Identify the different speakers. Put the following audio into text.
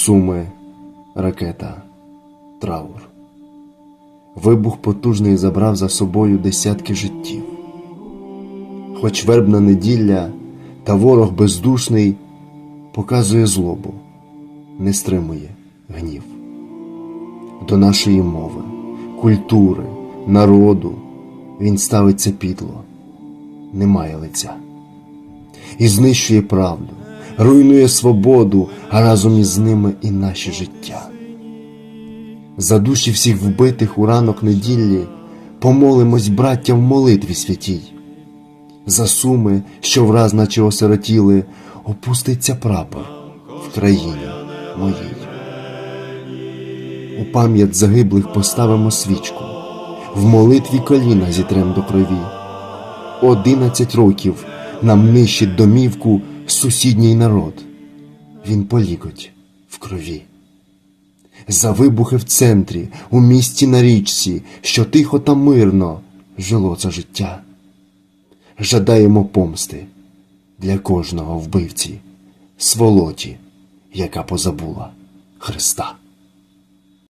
Speaker 1: Суми, ракета, траур. Вибух потужний забрав за собою десятки життів. Хоч вербна неділя та ворог бездушний показує злобу, не стримує гнів. До нашої мови, культури, народу він ставиться підло, немає лиця і знищує правду, руйнує свободу, а разом із ними і наші життя. За душі всіх вбитих у ранок неділі помолимось браття в молитві святій. За суми, що враз наче осиротіли, опуститься прапор в країні моїй. У пам'ять загиблих поставимо свічку, в молитві коліна зітрем до крові. Одинадцять років нам нищить домівку сусідній народ. Він полікоть в крові. За вибухи в центрі, у місті на річці, що тихо та мирно жило це життя. Жадаємо помсти для кожного вбивці, сволоті, яка позабула Христа.